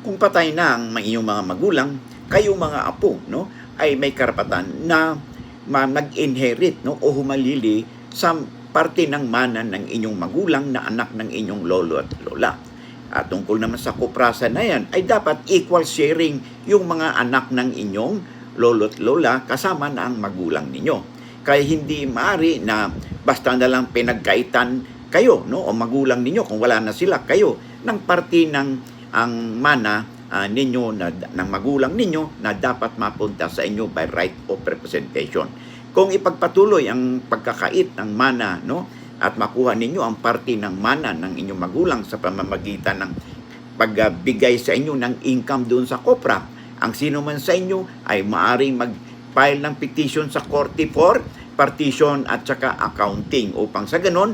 kung patay na ang inyong mga magulang, kayo mga apo, no, ay may karapatan na ma- mag-inherit, no, o humalili sa parte ng mana ng inyong magulang na anak ng inyong lolo at lola. At tungkol naman sa kuprasan na yan, ay dapat equal sharing yung mga anak ng inyong lolo at lola kasama na ang magulang ninyo. Kaya hindi maaari na basta na lang pinagkaitan kayo, no, o magulang ninyo, kung wala na sila, kayo, ng parte ng ang mana ah, ninyo na, ng magulang ninyo na dapat mapunta sa inyo by right of representation. Kung ipagpatuloy ang pagkakait ng mana no at makuha ninyo ang parte ng mana ng inyong magulang sa pamamagitan ng pagbigay sa inyo ng income doon sa kopra, ang sino man sa inyo ay maaring mag-file ng petition sa korte for partition at saka accounting upang sa ganon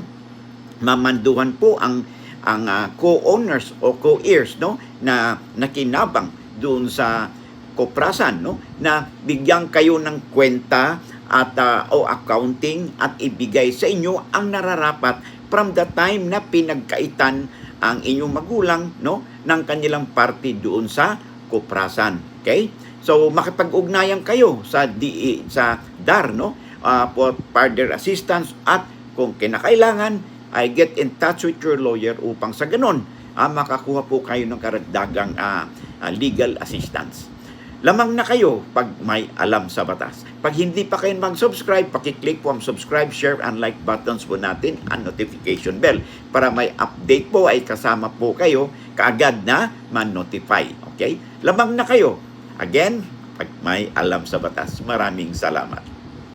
mamanduhan po ang ang ah, co-owners o co-heirs no na nakinabang doon sa koprasan no na bigyan kayo ng kwenta at ah, o accounting at ibigay sa inyo ang nararapat from the time na pinagkaitan ang inyong magulang no ng kanilang party doon sa koprasan okay? So makipag-ugnayan kayo sa DE sa DAR no ah, for further assistance at kung kinakailangan ay get in touch with your lawyer upang sa ganon ah, makakuha po kayo ng karagdagang ah, ah, legal assistance. Lamang na kayo pag may alam sa batas. Pag hindi pa kayo mag-subscribe, pakiclick po ang subscribe, share, and like buttons po natin ang notification bell para may update po ay kasama po kayo kaagad na man-notify. Okay? Lamang na kayo. Again, pag may alam sa batas. Maraming salamat.